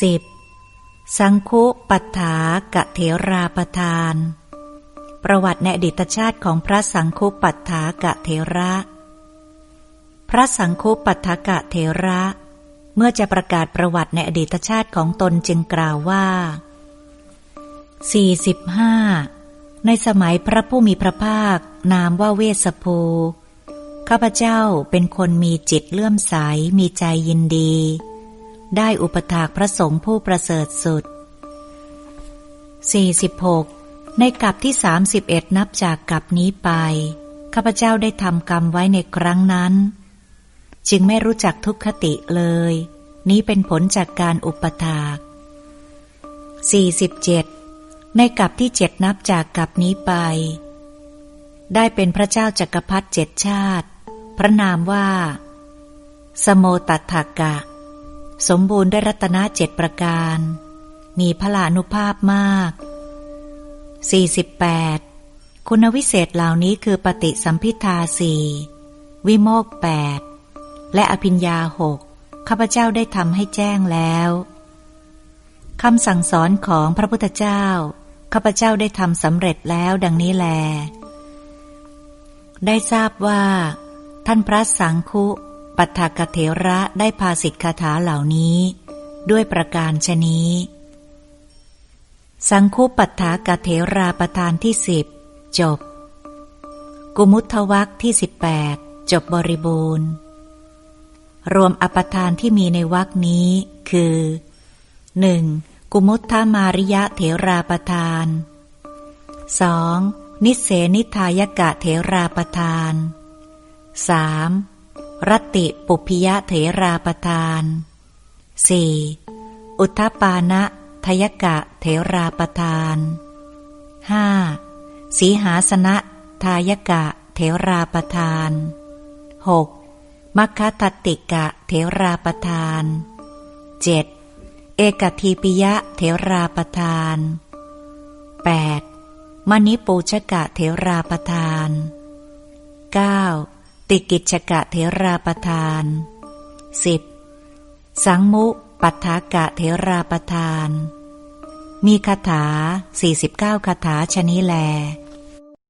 สิบสังคุปัฏฐากะเถราประทาน ประวัติในอดีตชาติของพระสังคุปัฏฐากะเถระ พระสังคุปัฏฐากะเถระ เมื่อจะประกาศประวัติในอดีตชาติของตนจึงกล่าวว่า 45 ในสมัยพระผู้มีพระภาคนามว่าเวสภู ข้าพเจ้าเป็นคนมีจิตเลื่อมใสมีใจยินดี ได้อุปถากพระสงฆ์ผู้ประเสริฐสุด 46 ในกับที่ 31 นับจากกับนี้ไป ข้าพเจ้าได้ทำกรรมไว้ในครั้งนั้น จึงไม่รู้จักทุกขติเลย นี้เป็นผลจากการอุปถาก 47 ในกับที่เจ็ดนับจากกับนี้ไป ได้เป็นพระเจ้าจักรพรรดิเจ็ดชาติ พระนามว่า สโมตัถากะ สมบูรณ์ด้วยรัตนเจ็ดประการ มีพลานุภาพมาก 48 คุณวิเศษเหล่านี้คือปฏิสัมพิทาสี่วิโมกแปดและอภิญญาหกข้าพเจ้าได้ทำให้แจ้งแล้วคำสั่งสอนของพระพุทธเจ้า ข้าพเจ้าได้ทำสำเร็จแล้วดังนี้แล ได้ทราบว่า ท่านพระสังคุ ปัฏากเถระได้พาสิทธคาถาเหล่านี้ ด้วยประการชนี้ สังคุปัฏฐากเถราประธานที่สิบจบ กุมุทวักที่สิบแปดจบบริบูรณ์ รวมอปทานที่มีในวักนี้คือหนึ่งกุมุทธามาริยะเถราประทานสองนิเสนิทายกะเถราประทาน 3. รติปุพยะเถราประทาน 4. อุทปานะทยกะเถราประทาน 5. สีหาสนะทายกะเถราประทาน 6. มัคคตติกะเถราประทาน 7. เอกทีปิยะเถราประทาน 8. มณิปูชกะเถราประทาน 9. ติกิจกะเทราประทาน 10. สังมุปัฏฐากะเทราประทาน มีคาถา 49 คาถาชนิแล